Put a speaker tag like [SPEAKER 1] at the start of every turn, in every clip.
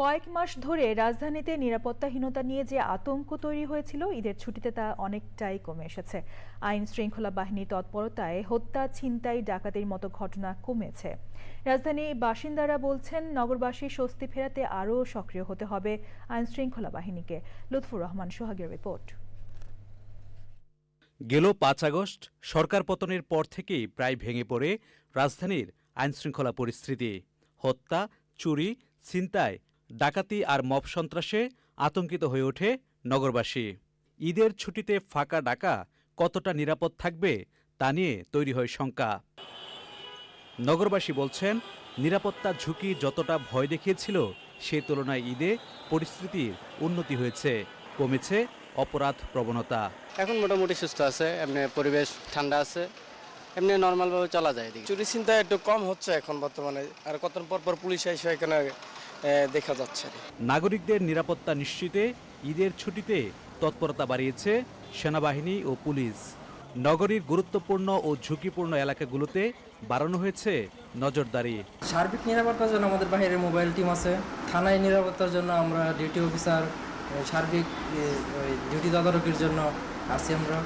[SPEAKER 1] কয়েক মাস ধরে রাজধানীতে নিরাপত্তাহীনতা নিয়ে যে আতঙ্ক তৈরি হয়েছিল, ঈদের ছুটিতে তা অনেকটাই কমে এসেছে। আইন শৃঙ্খলা বাহিনীর তৎপরতায় হত্যা, ছিনতাই, ডাকাতির মতো ঘটনা কমেছে। রাজধানী বাসিন্দারা বলছেন, নগরবাসী স্বস্তি ফেরাতে আরও সক্রিয় হতে হবে আইন শৃঙ্খলা বাহিনীকে। লুৎফুর রহমান, সোহাগের রিপোর্ট।
[SPEAKER 2] গেল পাঁচ আগস্ট, সরকার পতনের পর থেকেই প্রায় ভেঙে পড়ে রাজধানীর আইনশৃঙ্খলা পরিস্থিতি। হত্যা, চুরি, ছিনতাই ডাকাতি আর মব সন্ত্রাসে আতঙ্কিত হয়ে ওঠে নগরবাসী। ঈদের ছুটিতে ফাঁকা ডাকা কতটা নিরাপদ থাকবে তা নিয়ে তৈরি হয় শঙ্কা। নগরবাসী বলছেন, নিরাপত্তা ঝুঁকি যতটা ভয় দেখিয়েছিল সে তুলনায় ঈদে পরিস্থিতির উন্নতি হয়েছে, কমেছে অপরাধ প্রবণতা।
[SPEAKER 3] এখন মোটামুটি সুস্থ আছে, এমনি পরিবেশ ঠান্ডা আছে। এমনি নর্মালভাবে চলা যায় এদিকে।
[SPEAKER 4] চুরি চিন্তা একটু কম হচ্ছে এখন বর্তমানে আর কতদিন পর পর পুলিশ এসে এখানে দেখা যাচ্ছে।
[SPEAKER 2] নাগরিকদের নিরাপত্তা নিশ্চিতে ঈদের ছুটিতে তৎপরতা বাড়িয়েছে সেনাবাহিনী ও পুলিশ। নগরীর গুরুত্বপূর্ণ ও ঝুঁকিপূর্ণ এলাকাগুলোতে বাড়ানো হয়েছে নজরদারি।
[SPEAKER 5] সার্বিক নিরাপত্তার জন্য আমাদের বাইরে মোবাইল টিম আছে। থানায় নিরাপত্তার জন্য আমরা ডিউটি অফিসার সার্বিক ডিউটি তদারকির জন্য আছি আমরা।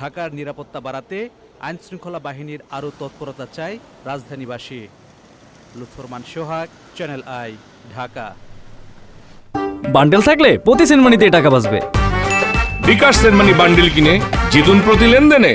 [SPEAKER 2] ঢাকার নিরাপত্তা বাড়াতে আইনশৃঙ্খলা বাহিনীর আরও তৎপরতা চায় রাজধানীবাসী। Lutforman Sohag channel I Dhaka.
[SPEAKER 6] বান্ডেল থাকলে প্রতি সেনমানিতে টাকা বাঁচবে।
[SPEAKER 7] বিকাশ সেনমানি বান্ডেল কিনে জিতুন প্রতি লেনদেনে।